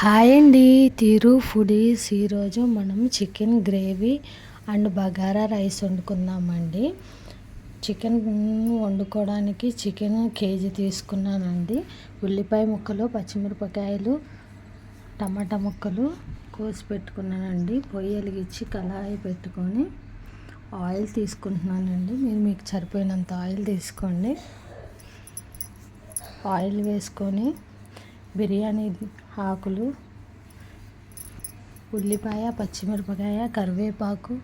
Hi అండి. తీరు foodies ఈరోజు మనం chicken gravy and bagara rice వండుకుందామండి. Chicken వండుకోవడానికి చికెన్ కేజీ తీసుకున్నానండి. ఉల్లిపాయ ముక్కలు పచ్చిమిరపకాయలు టమాటా ముక్కలు కోసి పెట్టుకున్నానండి. పొయ్యి వెలిగించి కళాయి పెట్టుకొని ఆయిల్ తీసుకుంటున్నానండి. మీరు మీకు సరిపోయినంత ఆయిల్ తీసుకోండి. ఆయిల్ వేసుకొని బిర్యానీ ఆకులు ఉల్లిపాయ పచ్చిమిరపకాయ కరివేపాకు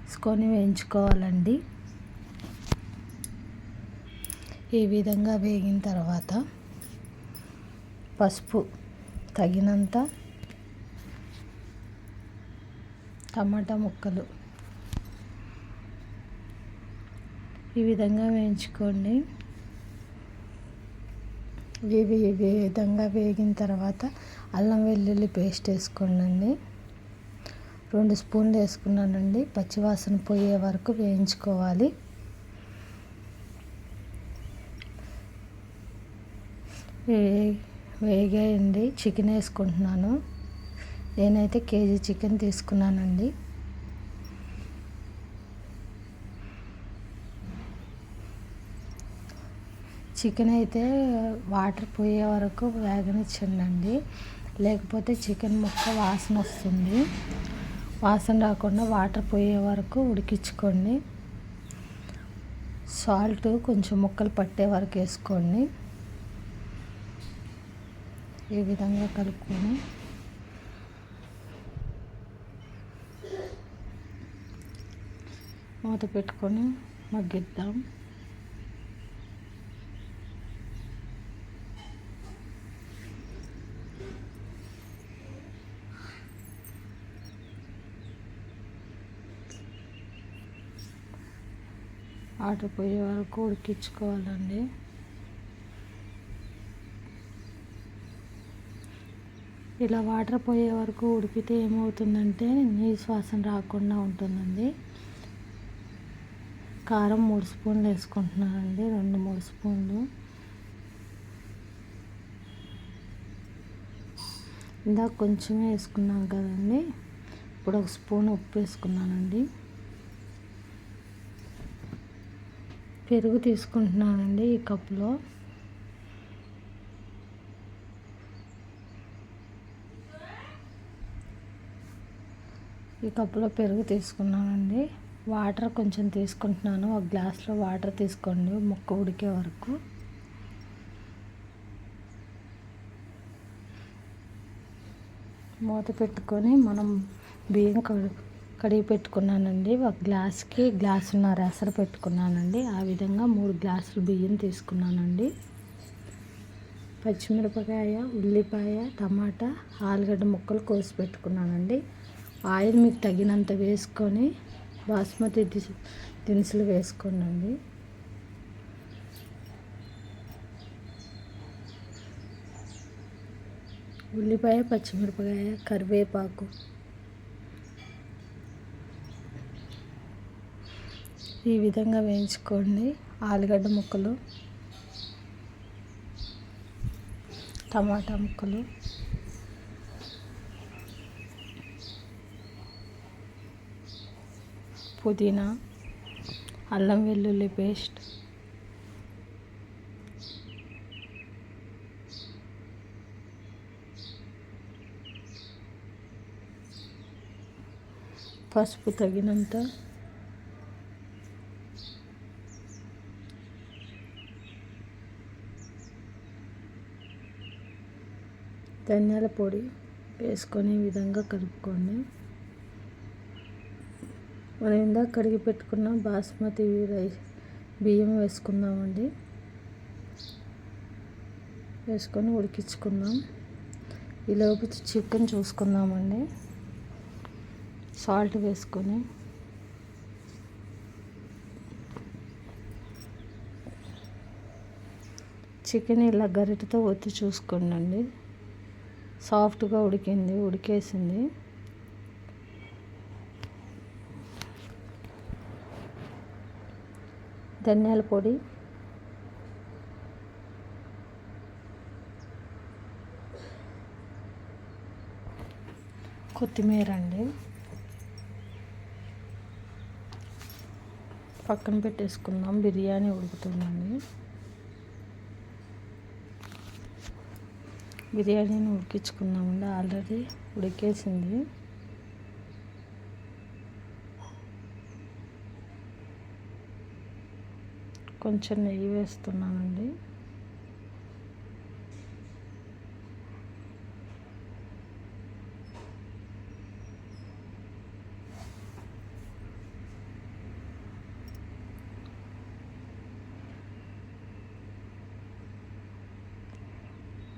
వేసుకొని వేయించుకోవాలండి. ఈ విధంగా వేగిన తర్వాత పసుపు తగినంత టమాటా ముక్కలు ఈ విధంగా వేయించుకోండి. ఇవి విధంగా వేగిన తర్వాత అల్లం వెల్లుల్లి పేస్ట్ వేసుకోండి రెండు స్పూన్లు వేసుకున్నానండి. పచ్చివాసన పోయే వరకు వేయించుకోవాలి. వేగాయండి. చికెన్ వేసుకుంటున్నాను. నేనైతే కేజీ చికెన్ తీసుకున్నానండి. చికెన్ అయితే వాటర్ పోయే వరకు వేగనిచ్చండి లేకపోతే చికెన్ ముక్క వాసన వస్తుంది. వాసన రాకుండా వాటర్ పోయే వరకు ఉడికించుకోండి. సాల్ట్ కొంచెం ముక్కలు పట్టే వరకు వేసుకోండి. ఈ విధంగా కలుపుకొని మూత పెట్టుకొని మగ్గిద్దాం. వాటర్ పోయే వరకు ఉడికించుకోవాలండి. ఇలా వాటర్ పోయే వరకు ఉడికితే ఏమవుతుందంటే నీరు వాసన రాకుండా ఉంటుందండి. కారం మూడు స్పూన్లు వేసుకుంటున్నానండి రెండు మూడు స్పూన్లు. ఇందాక కొంచెమే వేసుకున్నాం కదండి ఇప్పుడు ఒక స్పూన్ ఉప్పు వేసుకున్నానండి. పెరుగు తీసుకుంటున్నానండి ఈ కప్లో ఈ కప్పులో పెరుగు తీసుకున్నానండి. వాటర్ కొంచెం తీసుకుంటున్నాను. ఒక గ్లాస్లో వాటర్ తీసుకోండి ముక్క ఉడికే వరకు. మూత పెట్టుకొని మనం బియ్యం కడుపు కడిగి పెట్టుకున్నానండి. ఒక గ్లాస్కి గ్లాసున్నర అసలు పెట్టుకున్నానండి. ఆ విధంగా మూడు గ్లాసులు బియ్యం తీసుకున్నానండి. పచ్చిమిరపకాయ ఉల్లిపాయ టమాటా ఆలుగడ్డ ముక్కలు కోసి పెట్టుకున్నానండి. ఆయిల్ మీకు తగినంత వేసుకొని బాస్మతి దినుసులు వేసుకోండి ఉల్లిపాయ పచ్చిమిరపకాయ కరివేపాకు ఈ విధంగా వేయించుకోండి. ఆలుగడ్డ ముక్కలు టమాటా ముక్కలు. పుదీనా అల్లం వెల్లుల్లి పేస్ట్. పసుపు తగినంత ధనియాల పొడి వేసుకొని విధంగా కలుపుకోండి. మనం ఇందాక కడిగి పెట్టుకున్న బాస్మతి రైస్ బియ్యం వేసుకుందామండి. వేసుకొని ఉడికించుకుందాం. ఈలోపు చికెన్ చూసుకుందామండి. సాల్ట్ వేసుకొని. చికెన్ ఇలా గరిటతో ఒత్తి చూసుకోండి సాఫ్ట్గా ఉడికింది ఉడికేసింది. ధనియాల పొడి. కొత్తిమీర అండి. పక్కన పెట్టేసుకుందాం బిర్యానీ ఉడుకుతుందండి. బిర్యానీని ఉడికించుకుందామండి ఆల్రెడీ ఉడికేసింది. కొంచెం నెయ్యి వేస్తున్నానండి.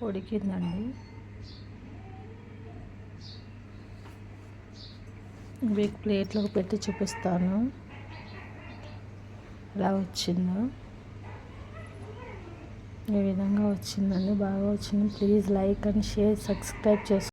ఉడికిందండి మీకు ప్లేట్లోకి పెట్టి చూపిస్తాను. ఎలా వచ్చిందో. ఈ విధంగా వచ్చిందండి బాగా వచ్చింది. Please like and share subscribe చేసుకో